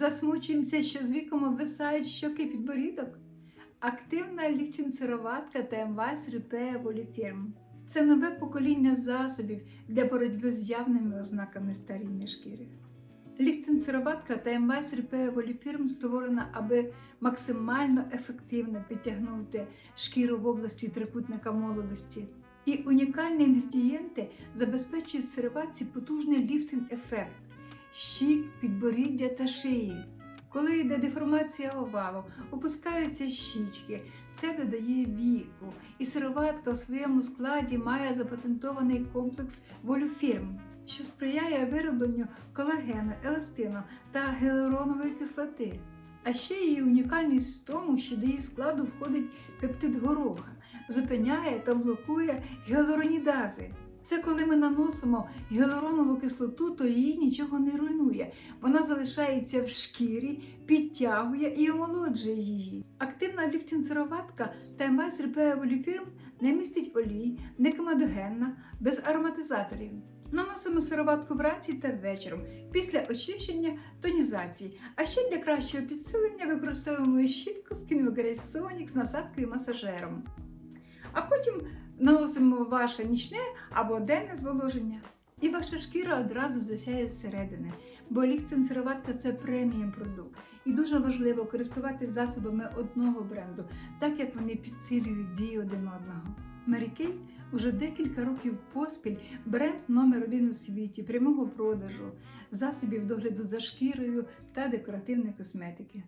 Засмучуємося, що з віком обвисають щоки підборідок. Активна ліфтінг-сироватка ТМВАС Repair Воліфірм. Це нове покоління засобів для боротьби з явними ознаками старіння шкіри. Ліфтинг-сироватка ТМВАС Repair Воліфірм створена, аби максимально ефективно підтягнути шкіру в області трикутника молодості. І унікальні інгредієнти забезпечують сироватці потужний ліфтинг-ефект щік, підборіддя та шиї. Коли йде деформація овалу, опускаються щічки, це додає віку, і сироватка в своєму складі має запатентований комплекс волюфірм, що сприяє виробленню колагену, еластину та гіалуронової кислоти. А ще її унікальність в тому, що до її складу входить пептид гороха, зупиняє та блокує гіалуронідази. Це коли ми наносимо гіалуронову кислоту, то її нічого не руйнує. Вона залишається в шкірі, підтягує і омолоджує її. Активна ліфтінг-сироватка ТМС Repair Воліфірм не містить олій, не комедогенна, без ароматизаторів. Наносимо сироватку вранці та вечором після очищення тонізації. А ще для кращого підсилення використовуємо щітку Grace Sonic з насадкою і масажером. А потім наносимо ваше нічне або денне зволоження. І ваша шкіра одразу засяє зсередини, бо ліхтинсироватка це преміум продукт. І дуже важливо користуватись засобами одного бренду, так як вони підсилюють дію один одного. Kay уже декілька років поспіль бренд номер один у світі прямого продажу, засобів догляду за шкірою та декоративної косметики.